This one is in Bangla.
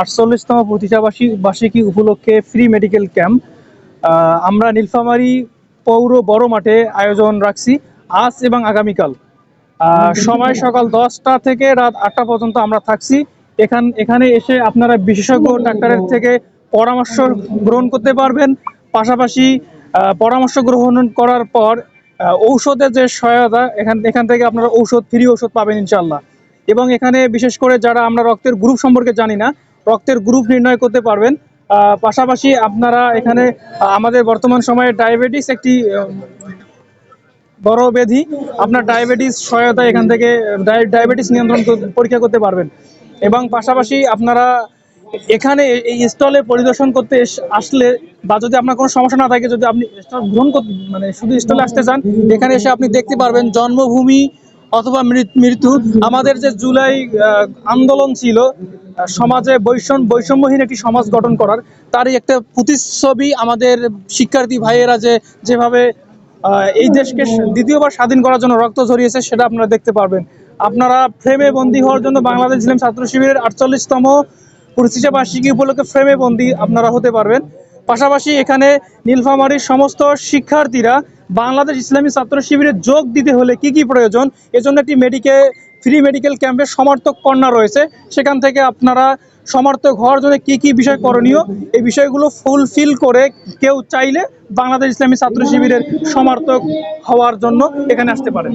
আটচল্লিশতম প্রতিষ্ঠাবার্ষিক বার্ষিকী উপলক্ষে ফ্রি মেডিকেল ক্যাম্প আমরা নীলফামারী পৌর বড় মাঠে আয়োজন রাখছি আজ এবং আগামীকাল। সময় সকাল দশটা থেকে রাত আটটা পর্যন্ত আমরা থাকছি। এখান এখানে এসে আপনারা বিশেষজ্ঞ ডাক্তারের থেকে পরামর্শ গ্রহণ করতে পারবেন। পাশাপাশি পরামর্শ গ্রহণ করার পর ঔষধের যে সহায়তা এখান এখান থেকে আপনারা ঔষধ ফ্রি ঔষধ পাবেন ইনশাল্লাহ এবং এখানে বিশেষ করে যারা আমরা রক্তের গ্রুপ সম্পর্কে জানি না রক্তের গ্রুপ নির্ণয় করতে পারবেন। পাশাপাশি আপনারা এখানে আমাদের বর্তমান সময়ে ডায়াবেটিস একটি বড় ব্যাধি। আপনার ডায়াবেটিস সহায়তা এখান থেকে ডায়- ডায়াবেটিস নিয়ন্ত্রণ পরীক্ষা করতে পারবেন। এবং পাশাপাশি আপনারা এখানে এই স্টলে পরিদর্শন করতে আসলে বা যদি আপনার কোনো সমস্যা না থাকে, যদি আপনি স্টল গ্রহণ করতে মানে শুধু স্টলে আসতে চান, এখানে এসে আপনি দেখতে পারবেন জন্মভূমি অথবা মৃত্যু। আমাদের যে জুলাই আন্দোলন ছিল সমাজে বৈষম বৈষম্যহীন একটি সমাজ গঠন করার, তারই একটা প্রতিচ্ছবি আমাদের শিক্ষার্থী ভাইয়েরা যে যেভাবে এই দেশকে দ্বিতীয়বার স্বাধীন করার জন্য রক্ত ঝরিয়েছে, সেটা আপনারা দেখতে পারবেন। আপনারা ফ্রেমে বন্দী হওয়ার জন্য বাংলাদেশ ইসলাম ছাত্র শিবিরের আটচল্লিশতম প্রতিষ্ঠা বার্ষিকী উপলক্ষে ফ্রেমে বন্দী আপনারা হতে পারবেন। পাশাপাশি এখানে নীলফামারীর সমস্ত শিক্ষার্থীরা বাংলাদেশ ইসলামী ছাত্র শিবিরে যোগ দিতে হলে কি কি প্রয়োজন? এজন্য একটি মেডিকেল ফ্রি মেডিকেল ক্যাম্পের সমর্থক কন্যা রয়েছে। সেখান থেকে আপনারা সমর্থক হওয়ার জন্য কি কি বিষয় করণীয়? এই বিষয়গুলো ফুলফিল করে কেউ চাইলে বাংলাদেশ ইসলামী ছাত্র শিবিরের সমর্থক হওয়ার জন্য এখানে আসতে পারেন।